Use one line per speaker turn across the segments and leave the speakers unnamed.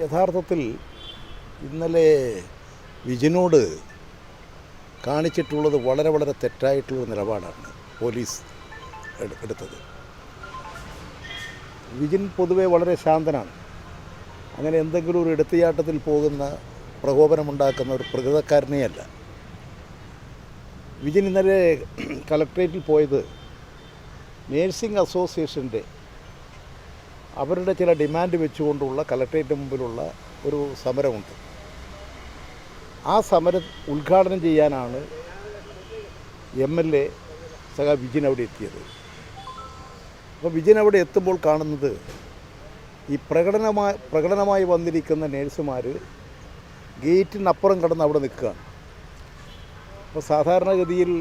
യഥാർത്ഥത്തിൽ ഇന്നലെ വിജിനോട് കാണിച്ചിട്ടുള്ളത് വളരെ വളരെ തെറ്റായിട്ടുള്ള നിലപാടാണ് പോലീസ് എടു- എടുത്തത്. വിജിൻ പൊതുവെ വളരെ ശാന്തനാണ്. അങ്ങനെ എന്തെങ്കിലും ഒരു എടുത്തുചാട്ടത്തിൽ പോകുന്ന പ്രകോപനമുണ്ടാക്കുന്ന ഒരു പ്രകൃതക്കാരനെയല്ല വിജിൻ ഇന്നലെ കളക്ട്രേറ്റിൽ പോയത് നേഴ്സിംഗ് അസോസിയേഷന്റെ അവരുടെ ചില ഡിമാൻഡ് വെച്ചുകൊണ്ടുള്ള കലക്ട്രേറ്റ് മുമ്പിലുള്ള ഒരു സമരമുണ്ട്. ആ സമരം ഉദ്ഘാടനം ചെയ്യാനാണ് എം എൽ എ സഖാ വിജിൻ അവിടെ എത്തിയത്. അപ്പോൾ വിജിൻ അവിടെ എത്തുമ്പോൾ കാണുന്നത് ഈ പ്രകടനമായി പ്രകടനമായി വന്നിരിക്കുന്ന നേഴ്സുമാർ ഗേറ്റിനപ്പുറം കടന്ന് അവിടെ നിൽക്കുകയാണ്. അപ്പോൾ സാധാരണഗതിയിൽ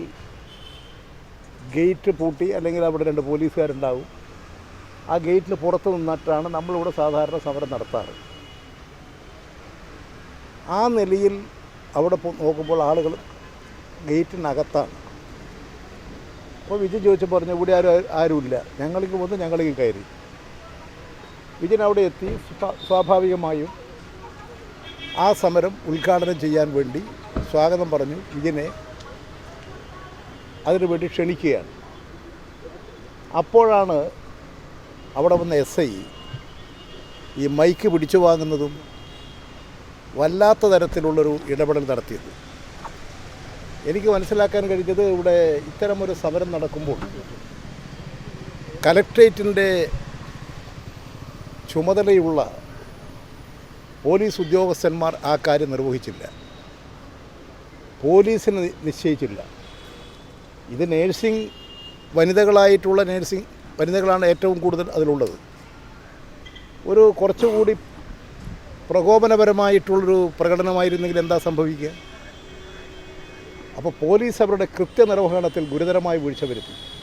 ഗേറ്റ് പൂട്ടി അല്ലെങ്കിൽ അവിടെ രണ്ട് പോലീസുകാരുണ്ടാവും. ആ ഗേറ്റിന് പുറത്ത് നിന്നിട്ടാണ് നമ്മളിവിടെ സാധാരണ സമരം നടത്താറ്. ആ നിലയിൽ അവിടെ നോക്കുമ്പോൾ ആളുകൾ ഗേറ്റിനകത്താണ്. അപ്പോൾ വിജയ് ചോദിച്ചു പറഞ്ഞു ഇവിടെ ആരും ആരുമില്ല. ഞങ്ങൾക്ക് വന്ന് ഞങ്ങൾക്ക് കയറി. വിജയൻ അവിടെ എത്തി. സ്വാഭാവികമായും ആ സമരം ഉദ്ഘാടനം ചെയ്യാൻ വേണ്ടി സ്വാഗതം പറഞ്ഞു വിജയനെ. അതിനുവേണ്ടി ക്ഷണിക്കുകയാണ്. അപ്പോഴാണ് അവിടെ വന്ന എസ് ഐ ഈ മൈക്ക് പിടിച്ചു വാങ്ങുന്നതും വല്ലാത്ത തരത്തിലുള്ളൊരു ഇടപെടൽ നടത്തിയത്. എനിക്ക് മനസ്സിലാക്കാൻ കഴിഞ്ഞത് ഇവിടെ ഇത്തരമൊരു സമരം നടക്കുമ്പോൾ കലക്ട്രേറ്റിന്റെ ചുമതലയുള്ള പോലീസ് ഉദ്യോഗസ്ഥന്മാർ ആ കാര്യം നിർവഹിച്ചില്ല. പോലീസിന് നിശ്ചയിച്ചില്ല. ഇത് നേഴ്സിംഗ് വനിതകളായിട്ടുള്ള നേഴ്സിംഗ് വനിതകളാണ് ഏറ്റവും കൂടുതൽ അതിലുള്ളത്. ഒരു കുറച്ചുകൂടി പ്രകോപനപരമായിട്ടുള്ളൊരു പ്രകടനമായിരുന്നെങ്കിൽ എന്താ സംഭവിക്കുക? അപ്പോൾ പോലീസ് അവരുടെ കൃത്യനിർവഹണത്തിൽ ഗുരുതരമായ വീഴ്ച വരുത്തി.